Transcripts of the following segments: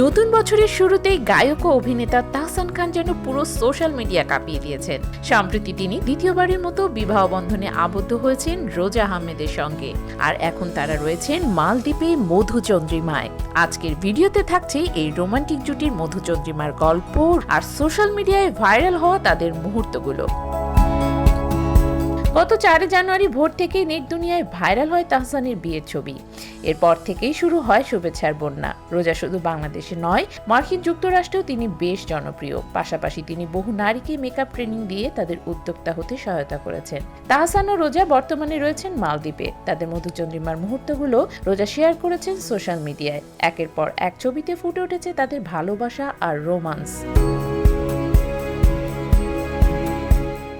নতুন বছরের শুরুতেই গায়ক ও অভিনেতা তাহসান খান যেন পুরো সোশ্যাল মিডিয়া কাঁপিয়ে দিয়েছেন। সম্প্রতি তিনি দ্বিতীয়বারের মতো বিবাহ বন্ধনে আবদ্ধ হয়েছেন রোজা আহমেদের সঙ্গে। আর এখন তারা রয়েছেন মালদ্বীপে মধুচন্দ্রিমায়। আজকের ভিডিওতে থাকছে এই রোমান্টিক জুটির মধুচন্দ্রিমার গল্প আর সোশ্যাল মিডিয়ায় ভাইরাল হওয়া তাদের মুহূর্তগুলো। গত চারে জানুয়ারি ভোর থেকেই নেট দুনিয়ায় ভাইরাল হয় তাহসানের বিয়ের ছবি। এরপর থেকেই শুরু হয় শুভেচ্ছার বন্যা। রোজা শুধু বাংলাদেশে নয়, মার্কিন যুক্তরাষ্ট্রেও তিনি বেশ জনপ্রিয়। পাশাপাশি তিনি বহু নারীকে মেকআপ ট্রেনিং দিয়ে তাদের উদ্যোক্তা হতে সহায়তা করেছেন। তাহসান ও রোজা বর্তমানে রয়েছেন মালদ্বীপে। তাদের মধুচন্দ্রিমার মুহূর্তগুলো রোজা শেয়ার করেছেন সোশ্যাল মিডিয়ায়। একের পর এক ছবিতে ফুটে উঠেছে তাদের ভালোবাসা আর রোমান্স।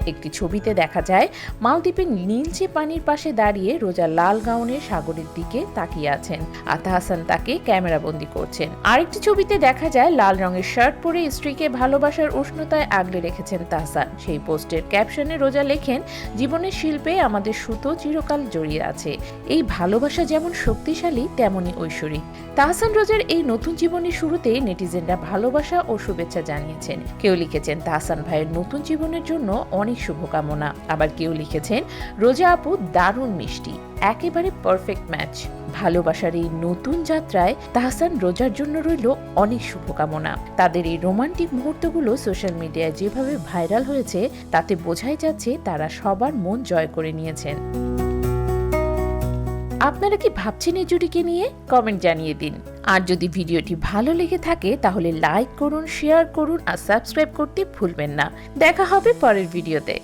একটি ছবিতে দেখা যায়, মালদ্বীপের নীলচে পানির পাশে দাঁড়িয়ে রোজা লাল গাউনের সাগরের দিকে তাকিয়ে আছেন। আর তাহসান তাকে ক্যামেরাবন্দি করছেন। আরেকটি ছবিতে দেখা যায়, লাল রঙের শার্ট পরে স্ত্রীকে ভালোবাসার উষ্ণতায় আগলে রেখেছেন তাহসান। সেই পোস্টের ক্যাপশনে রোজা লেখেন জীবনের শিল্পে আমাদের সুতো চিরকাল জড়িয়ে আছে। এই ভালোবাসা যেমন শক্তিশালী তেমনই ঐশ্বরিক। তাহসান রোজার এই নতুন জীবনের শুরুতে নেটিজেনরা ভালোবাসা ও শুভেচ্ছা জানিয়েছেন। কেউ লিখেছেন, তাহসান ভাইয়ের নতুন জীবনের জন্য অনেক শুভকামনা। আবার কেউ লিখেছেন, রোজা আপু দারুণ মিষ্টি। একেবারে পারফেক্ট ম্যাচ ভালোবাসার এই নতুন যাত্রায় তাহসান রোজার জন্য রইল অনেক শুভকামনা। তাদের এই রোমান্টিক মুহূর্তগুলো সোশ্যাল মিডিয়ায় যেভাবে ভাইরাল হয়েছে, তাতে বোঝাই যাচ্ছে তারা সবার মন জয় করে নিয়েছেন। আপনারা কি ভাবছেন এই জুটিকে নিয়ে? কমেন্ট জানিয়ে দিন। আর যদি ভিডিওটি ভালো লেগে থাকে, তাহলে লাইক করুন শেয়ার করুন আর সাবস্ক্রাইব করতে ভুলবেন না। দেখা হবে পরের ভিডিওতে।